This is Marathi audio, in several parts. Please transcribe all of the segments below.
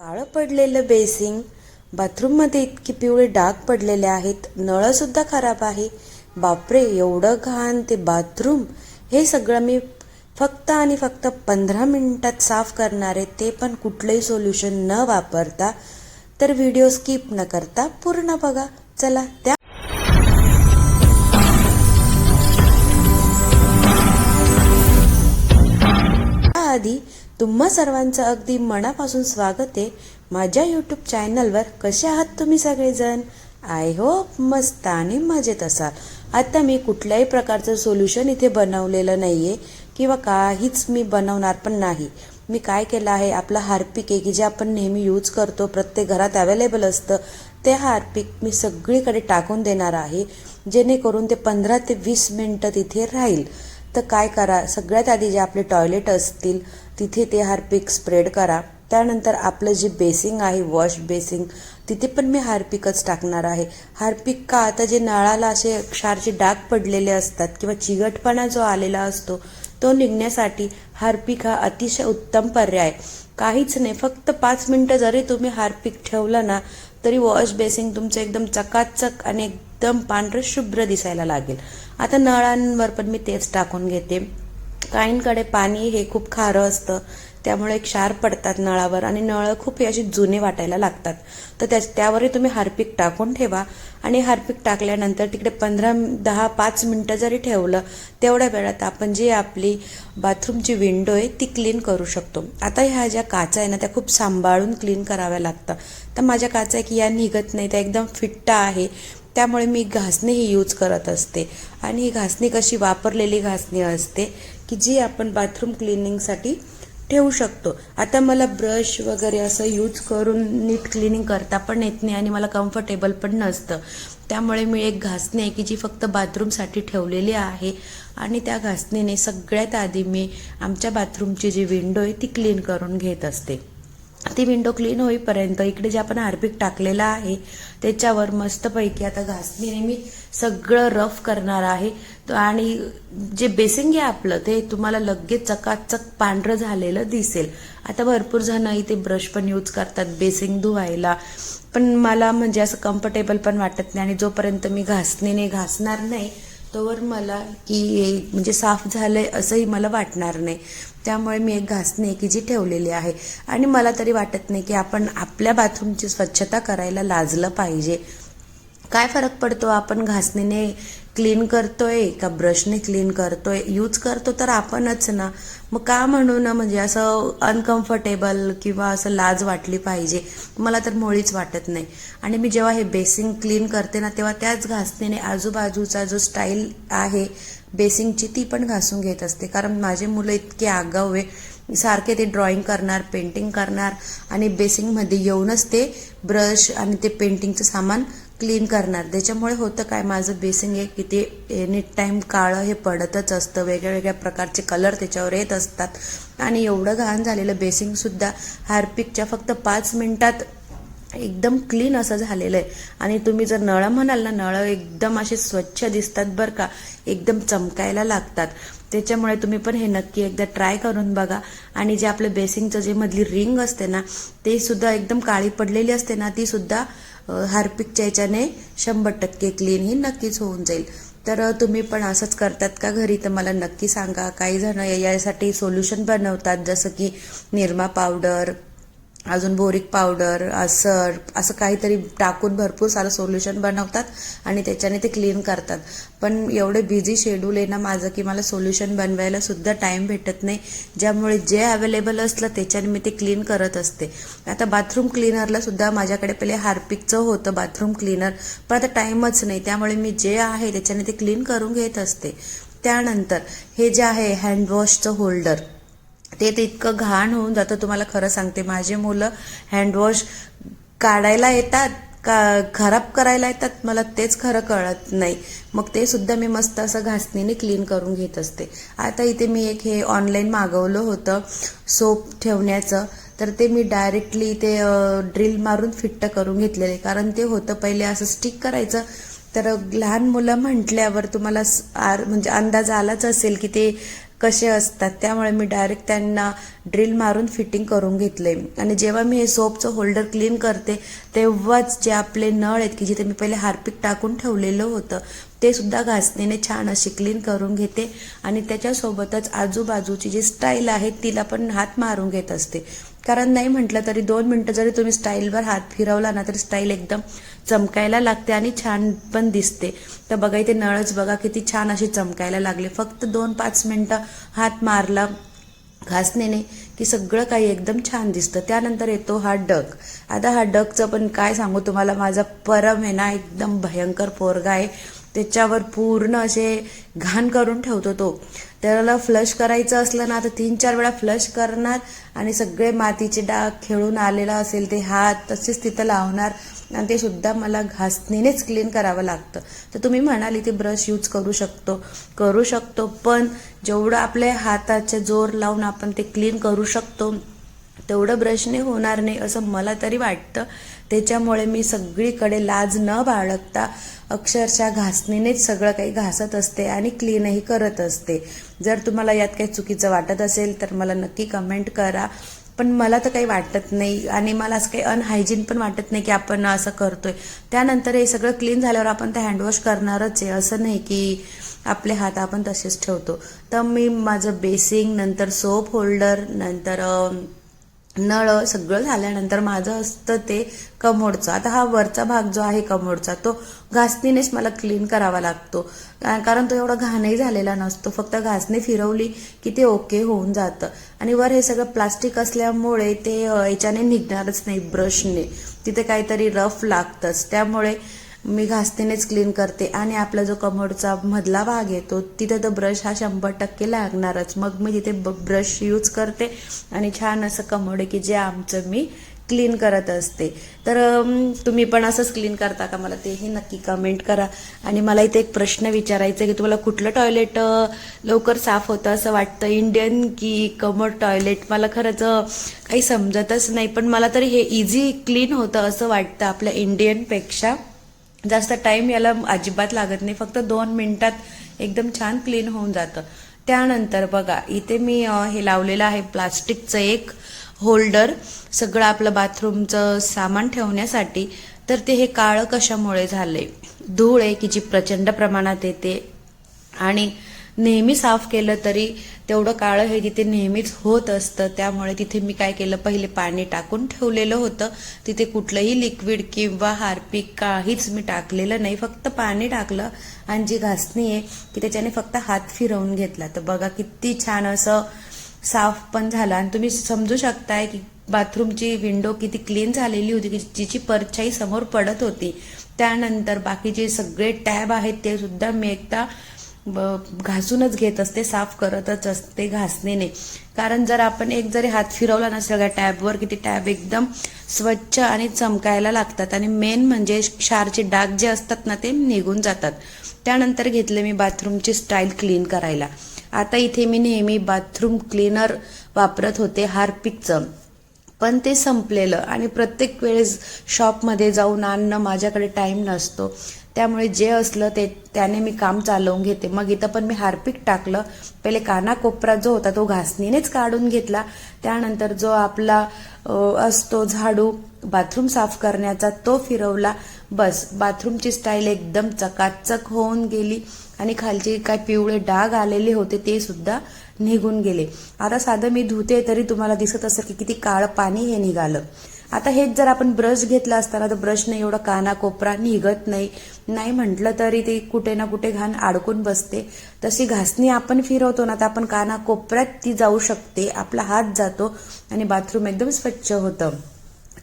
काळं पडलेलं बेसिंग बाथरूममध्ये इतके पिवळे डाग पडलेले आहेत नळसुद्धा खराब आहे. बापरे एवढं घाण ते बाथरूम? हे सगळं मी फक्त आणि फक्त पंधरा मिनिटात साफ करणार आहे ते पण कुठलंही सोल्युशन न वापरता. तर व्हिडिओ स्किप न करता पूर्ण बघा. चला त्या तुम्हा सर्वांचं अगदी मनापासून स्वागत आहे. माझ्या यूट्यूब चॅनलवर कसे आहात तुम्ही सगळेजण? आय होप मस्त आणि मजेत असाल. आता मी कुठल्याही प्रकारचं सोल्युशन इथे बनवलेलं नाही आहे किंवा काहीच मी बनवणार पण नाही. मी काय केलं आहे? आपलं हार्पिक आहे की जे आपण नेहमी यूज करतो प्रत्येक घरात अवेलेबल असतं ते हार्पिक मी सगळीकडे टाकून देणार आहे. जेणेकरून ते पंधरा ते वीस मिनटं तिथे राहील. तर काय करा? सगळ्यात आधी जे आपले टॉयलेट असतील तिथे ते हार्पिक स्प्रेड करा. त्यानंतर आपलं जे बेसिंग आहे वॉश बेसिंग तिथे पण मी हार्पिकच टाकणार आहे. हार्पिक का? आता जे नळाला असे क्षारचे डाग पडलेले असतात किंवा चिगटपणा जो आलेला असतो तो निघण्यासाठी हार्पिक हा अतिशय उत्तम पर्याय. काहीच नाही फक्त पाच मिनटं जरी तुम्ही हार्पिक ठेवलं ना तरी वॉश बेसिंग तुमचं एकदम चकाचक आणि एकदम पांढरं शुभ्र दिसायला लागेल. आता नळांवर पण मी तेच टाकून घेते. काहींकडे पाणी हे खूप खारं असतं त्यामुळे क्षार पडतात नळावर आणि नळ खूप हे जुने वाटायला लागतात. तर त्या त्यावरही तुम्ही हार्पिक टाकून ठेवा आणि हार्पिक टाकल्यानंतर तिकडे पंधरा दहा पाच मिनटं जरी ठेवलं तेवढ्या वेळात आपण जी आपली बाथरूमची विंडो आहे ती क्लीन करू शकतो. आता ह्या ज्या काचा आहे ना त्या खूप सांभाळून क्लीन कराव्या लागतं तर माझ्या काचा आहे की या निघत नाही त्या एकदम फिट्ट आहे. त्यामुळे मी घासणी ही यूज करत असते. आणि ही घासणी कशी वापरलेली घासणी असते की जी आपण बाथरूम क्लिनिंगसाठी ठेवू शकतो. आता मला ब्रश वगैरे असं यूज करून नीट क्लिनिंग करता पण येत नाही आणि मला कम्फर्टेबल पण नसतं. त्यामुळे मी एक घासणी आहे की जी फक्त बाथरूमसाठी ठेवलेली आहे. आणि त्या घासणीने सगळ्यात आधी मी आमच्या बाथरूमची जी विंडो आहे ती क्लीन करून घेत असते. ती विंडो क्लीन होईपर्यंत इकडे जे आपण हार्पिक टाकलेलं आहे त्याच्यावर मस्तपैकी आता घासणीने मी सगळं रफ करणार आहे. आणि जे बेसिंग आहे आपलं ते तुम्हाला लगेच चकाचक पांढरं झालेलं दिसेल. आता भरपूर जण इथे ब्रश पण यूज करतात बेसिंग धुवायला. पण मला म्हणजे असं कम्फर्टेबल पण वाटत नाही आणि जोपर्यंत मी घासणीने घासणार नाही तोवर मला की म्हणजे साफ झालंय असंही मला वाटणार नाही. त्यामुळे मी एक घासणी की जी ठेवलेली आहे. आणि मला तरी वाटत नाही की आपण आपल्या बाथरूमची स्वच्छता करायला लाजलं पाहिजे. काय फरक पडतो? आपण घासणीने क्लीन करतोय का ब्रशने क्लीन करतोय? यूज करतो तर आपणच ना. मग का म्हणू ना म्हणजे असं अनकम्फर्टेबल किंवा असं लाज वाटली पाहिजे? मला तर मुळीच वाटत नाही. आणि मी जेव्हा हे बेसिंग क्लीन करते ना तेव्हा त्याच घासणीने आजूबाजूचा जो स्टाईल आहे बेसिंगची ती पण घासून घेत असते. कारण माझे मुलं इतके आगाऊ आहे. सारखे ते ड्रॉइंग करणार पेंटिंग करणार आणि बेसिंगमध्ये येऊनच ते ब्रश आणि ते पेंटिंगचं सामान क्लीन करणार. त्याच्यामुळे होतं काय माझं बेसिंग हे किती एनी टाईम काळं हे पडतच असतं. वेगळ्या वेगळ्या प्रकारचे कलर त्याच्यावर येत असतात. आणि एवढं घाण झालेलं बेसिंगसुद्धा हार्पिकच्या फक्त पाच मिनटात एकदम क्लीन असं झालेलं आहे. आणि तुम्ही जर नळं म्हणाल ना नळं एकदम असे स्वच्छ दिसतात बरं का. एकदम चमकायला लागतात. त्याच्यामुळे तुम्ही पण हे नक्की एकदा ट्राय करून बघा. आणि जे आपलं बेसिंगचं जे मधली रिंग असते ना ते सुद्धा एकदम काळी पडलेली असते ना ती सुद्धा हार्पिकच्या याच्याने शंभर टक्के क्लीन ही नक्कीच होऊन जाईल. तर तुम्ही पण असंच करतात का घरी? तर मला नक्की सांगा. काही जण यासाठी सोल्युशन बनवतात जसं की निरमा पावडर अजून बोरिक पावडर असर असं काहीतरी टाकून भरपूर सारं सोल्युशन बनवतात आणि त्याच्याने ते क्लीन करतात. पण एवढे बिझी शेड्यूल आहे ना माझं की मला सोल्युशन बनवायला सुद्धा टाईम भेटत नाही. ज्यामुळे जे अवेलेबल असलं त्याच्याने मी ते क्लीन करत असते. आता बाथरूम क्लीनरला सुद्धा माझ्याकडे पहिले हार्पिकचं होतं बाथरूम क्लीनर पण आता टाईमच नाही. त्यामुळे मी जे आहे त्याच्याने ते क्लीन करून घेत असते. त्यानंतर हे जे आहे हँडवॉशचं होल्डर ते ते इतकं घाण होऊन जातं. तुम्हाला खरं सांगते माझे मुलं हँडवॉश काढायला येतात का खराब करायला येतात मला तेच खरं कळत नाही. मग ते सुद्धा मी मस्त असं घासणीने क्लीन करून घेत असते. आता इथे मी एक हे ऑनलाईन मागवलं होतं सोप ठेवण्याचं. तर ते मी डायरेक्टली ते ड्रिल मारून फिट्ट करून घेतलेले. कारण ते होतं पहिले असं स्टिक करायचं. तर लहान मुलं म्हटल्यावर तुम्हाला आर म्हणजे अंदाज आलाच असेल की ते कसे असतात त्यामुळे मी डायरेक्ट त्यांना ड्रिल मारून फिटिंग करून घेतले आणि जेव्हा मी हे सोपचं होल्डर क्लीन करते तेव्हाच जे आपले नळ आहेत की जिथे मी पहिले हार्पिक टाकून ठेवलेलं होतं ते सुद्धा घासणीने छान अशी क्लीन करून घेते. आणि त्याच्यासोबतच आजूबाजूची जी स्टाईल आहे तिला पण हात मारून घेत असते. कारण नाही म्हटलं तरी दोन मिनटं जरी तुम्ही स्टाईलवर हात फिरवला ना तरी स्टाईल एकदम चमकायला लागते आणि छान पण दिसते. तर बघा इथे नळच बघा किती छान अशी चमकायला लागले. फक्त दोन पाच मिनटं हात मारला घासणेने की सगळं काही एकदम छान दिसतं. त्यानंतर येतो हा डग. आता हा डगचं पण काय सांगू तुम्हाला? माझा परम आहे ना एकदम भयंकर पोरगा आहे. त्याच्यावर पूर्ण असे घाण करून ठेवतो तो. त्याला फ्लश करायचं असलं ना तर तीन चार वेळा फ्लश करणार आणि सगळे मातीचे डाग खेळून आलेला असेल ते हात तसेच तिथं लावणार आणि ते सुद्धा मला घासणीनेच क्लीन करावं लागतं. तर तुम्ही म्हणाली ते ब्रश यूज करू शकतो. करू शकतो पण जेवढं आपल्या हाताचे जोर लावून आपण ते क्लीन करू शकतो तेवढं ब्रशने होणार नाही असं मला तरी वाटतं. त्याच्यामुळे मी सगळीकडे लाज न बाळगता अक्षरशः घासणीनेच सगळं काही घासत असते आणि क्लीनही करत असते. जर तुम्हाला यात काही चुकीचं वाटत असेल तर मला नक्की कमेंट करा. पण मला तर काही वाटत नाही आणि मला असं काही अनहायजीन पण वाटत नाही की आपण असं करतोय. त्यानंतर हे सगळं क्लीन झाल्यावर आपण ते हँडवॉश करणारच आहे. असं नाही की आपले हात आपण तसेच ठेवतो. तर मी माझं बेसिंग नंतर सोप होल्डर नंतर नळ सगळं झाल्यानंतर माझं असतं ते कमोडचं. आता हा वरचा भाग जो आहे कमोडचा तो घासणीनेच मला क्लीन करावा लागतो. का- कारण तो एवढा घाणही झालेला नसतो. फक्त घासणी फिरवली की ते ओके होऊन जातं. आणि वर हे सगळं प्लास्टिक असल्यामुळे ते याच्याने निघणारच नाही ब्रशने तिथे काहीतरी रफ लागतंच. त्यामुळे मी घासतीनेच क्लीन करते आणि आपला जो कमोडचा मधला भाग आहे तो तिथे तर ब्रश हा शंभर टक्के लागणारच. मग मी तिथे ब्रश यूज करते आणि छान असं कमोड आहे की जे आमचं मी क्लीन करत असते. तर तुम्ही पण असंच क्लीन करता का? मला तेही नक्की कमेंट करा. आणि मला इथे एक प्रश्न विचारायचा आहे की तुम्हाला कुठलं टॉयलेट लवकर साफ होतं असं वाटतं? इंडियन की कमोड टॉयलेट मला खरंच काही समजतच नाही पण मला तरी हे इझी क्लीन होतं असं वाटतं आपल्या इंडियनपेक्षा जास्त टाईम याला अजिबात लागत नाही. फक्त दोन मिनिटात एकदम छान क्लीन होऊन जातं. त्यानंतर बघा इथे मी हे लावलेलं आहे प्लास्टिकचं एक होल्डर सगळं आपलं बाथरूमचं सामान ठेवण्यासाठी. तर ते हे काळं कशामुळे झालंय? धूळ आहे की जी प्रचंड प्रमाणात येते? आणि नेहमी साफ केलं तरी तेवढं काळं हे तिथे नेहमीच होत असतं त्यामुळे तिथे मी काय केलं पहिले पाणी टाकून ठेवलेलं होतं. तिथे कुठलंही लिक्विड किंवा हार्पिक काहीच मी टाकलेलं नाही फक्त पाणी टाकलं आणि जी घासणी आहे की त्याच्याने फक्त हात फिरवून घेतला. तर बघा किती छान असं साफ पण झाला. आणि तुम्ही समजू शकताय की बाथरूमची विंडो किती क्लीन झालेली होती की जिची परछाई समोर पडत होती. त्यानंतर बाकीचे सगळे टॅब आहेत ते सुद्धा मी एकदा ब- घासूनच घेत असते साफ करतच असते घासणीने. कारण जर आपण एक जरी हात फिरवला ना सगळ्या टॅबवर की ते टॅब एकदम स्वच्छ आणि चमकायला लागतात. आणि मेन म्हणजे क्षारचे डाग जे असतात ना ते निघून जातात. त्यानंतर घेतले मी बाथरूमची स्टाईल क्लीन करायला. आता इथे मी नेहमी बाथरूम क्लीनर वापरत होते हार्पिकचं. पण ते संपलेलं आणि प्रत्येक वेळेस शॉपमध्ये जाऊन आणणं माझ्याकडे टाईम नसतो. त्यामुळे जे असलं ते त्याने मी काम चालवून घेते. मग इथं पण मी हार्पिक टाकलं. पहिले कानाकोपरा जो होता तो घासणीनेच काढून घेतला. त्यानंतर जो आपला असतो झाडू बाथरूम साफ करण्याचा तो फिरवला. बस बाथरूमची स्टाईल एकदम चकाचक होऊन गेली आणि खालचे काय पिवळे डाग आलेले होते ते सुद्धा निघून गेले. आता साधं मी धुते तरी तुम्हाला दिसत असेल की किती काळं पाणी हे निघालं. आता हेच जर आपण ब्रश घेतला असताना तर ब्रशने एवढा कानाकोपरा निघत नाही. नाही म्हटलं तरी ते कुठे ना कुठे घाण अडकून बसते. तशी घासणी आपण फिरवतो ना तर आपण काना कोपऱ्यात ती जाऊ शकते. आपला हात जातो आणि बाथरूम एकदम स्वच्छ होतं.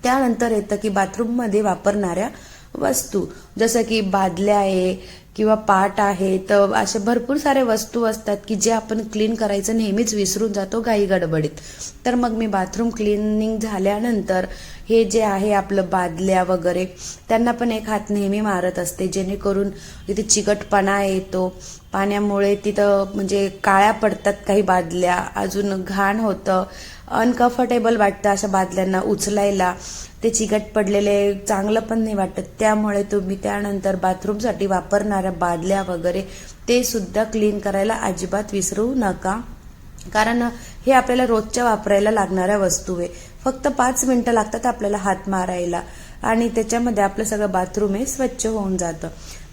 त्यानंतर येतं की बाथरूममध्ये वापरणाऱ्या वस्तू जसं की बादल्या आहे किंवा पाट आहे तर असे भरपूर सारे वस्तू असतात की जे आपण क्लीन करायचं नेहमीच विसरून जातो घाई गडबडीत. तर मग मी बाथरूम क्लिनिंग झाल्यानंतर हे जे आहे आपलं बादल्या वगैरे त्यांना पण एक हात नेहमी मारत असते जेणेकरून तिथे चिकटपणा येतो. पाण्यामुळे तिथं म्हणजे काळ्या पडतात काही बादल्या अजून घाण होतं. अनकम्फर्टेबल वाटतं अशा बादल्यांना उचलायला. ते चिकट पडलेले चांगलं पण नाही वाटत. त्यामुळे तुम्ही त्यानंतर बाथरूमसाठी वापरणाऱ्या बादल्या वगैरे ते सुद्धा क्लीन करायला अजिबात विसरू नका. कारण हे आपल्याला रोजच्या वापरायला लागणाऱ्या वस्तू आहे. फक्त पाच मिनिटं लागतात आपल्याला हात मारायला. आणि त्याच्यामध्ये आपलं सगळं बाथरूम हे स्वच्छ होऊन जातं.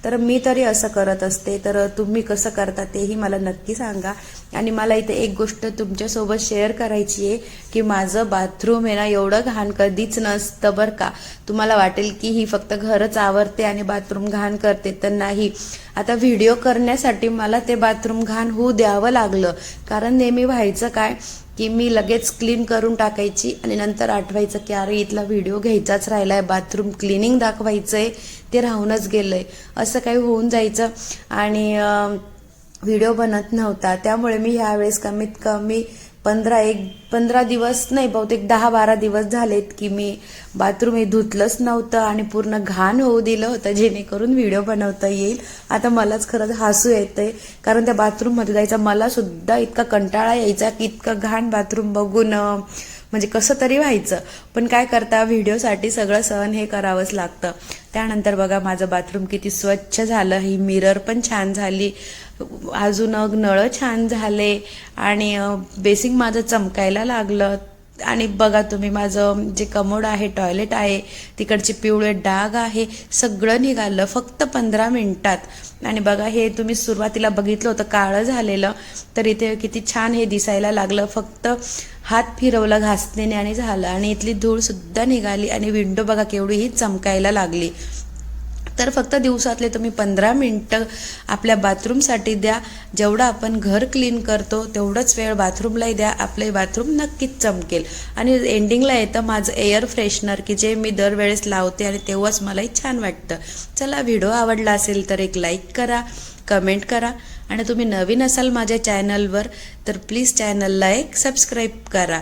तर मी तरी असं करत असते. तर तुम्ही कसं करता तेही मला नक्की सांगा. आणि मला इथे एक गोष्ट तुमच्यासोबत शेअर करायची आहे की माझं बाथरूम आहे ना एवढं घाण कधीच नसतं बरं का. तुम्हाला वाटेल की ही फक्त घरच आवरते आणि बाथरूम घाण करते तर नाही. आता व्हिडिओ करण्यासाठी मला ते बाथरूम घाण होऊ द्यावं लागलं. कारण नेहमी व्हायचं काय की मी लगेच क्लीन करून टाकायची आणि नंतर आठवायचं की अरे इथला व्हिडिओ घ्यायचाच राहिलाय. बाथरूम क्लिनिंग दाखवायचंय ते राहूनच गेलंय. असं काही होऊन जायचं. आणि व्हिडिओ बनत नव्हता. त्यामुळे मी ह्यावेळेस कमीत कमी पंधरा एक पंधरा दिवस नाही बहुतेक दहा बारा दिवस झालेत की मी बाथरूम हे धुतलंच नव्हतं आणि पूर्ण घाण होऊ दिलं होतं जेणेकरून व्हिडिओ बनवता येईल. आता मलाच खरंच हसू येतंय कारण त्या बाथरूममध्ये जायचा मला सुद्धा इतका कंटाळा यायचा की इतकं घाण बाथरूम बघून म्हणजे कसं तरी व्हायचं. पण काय करता व्हिडिओसाठी सगळं सहन हे करावंच लागतं. त्यानंतर बघा माझं बाथरूम किती स्वच्छ झालं ही मिरर पण छान झाली. अजून नळं छान झाले आणि बेसिंग माझं चमकायला लागलं. आणि बघा तुम्ही माझं जे कमोड आहे टॉयलेट आहे तिकडचे पिवळे डाग आहे सगळं निघालं फक्त पंधरा मिनटात. आणि बघा हे तुम्ही सुरुवातीला बघितलं होतं काळं झालेलं तर इथे किती छान हे दिसायला लागलं. फक्त हात फिरवला घासणीने आणि झालं. आणि इथली धूळसुद्धा निघाली आणि विंडो बघा केवढीही चमकायला लागली. तर फक्त दिवसातले तुम्ही पंधरा मिनटं आपल्या बाथरूमसाठी द्या. जेवढं आपण घर क्लीन करतो तेवढंच वेळ बाथरूमलाही द्या. आपले बाथरूम नक्कीच चमकेल. आणि एंडिंगला येतं माझं एअर फ्रेशनर की जे मी दरवेळेस लावते आणि तेव्हाच मलाही छान वाटतं. चला व्हिडिओ आवडला असेल तर एक लाईक करा कमेंट करा. आणि तुम्ही नवीन असाल माझ्या चॅनलवर तर प्लीज चॅनलला एक सबस्क्राईब करा.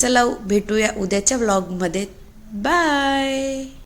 चला भेटूया उद्याच्या व्लॉगमध्ये बाय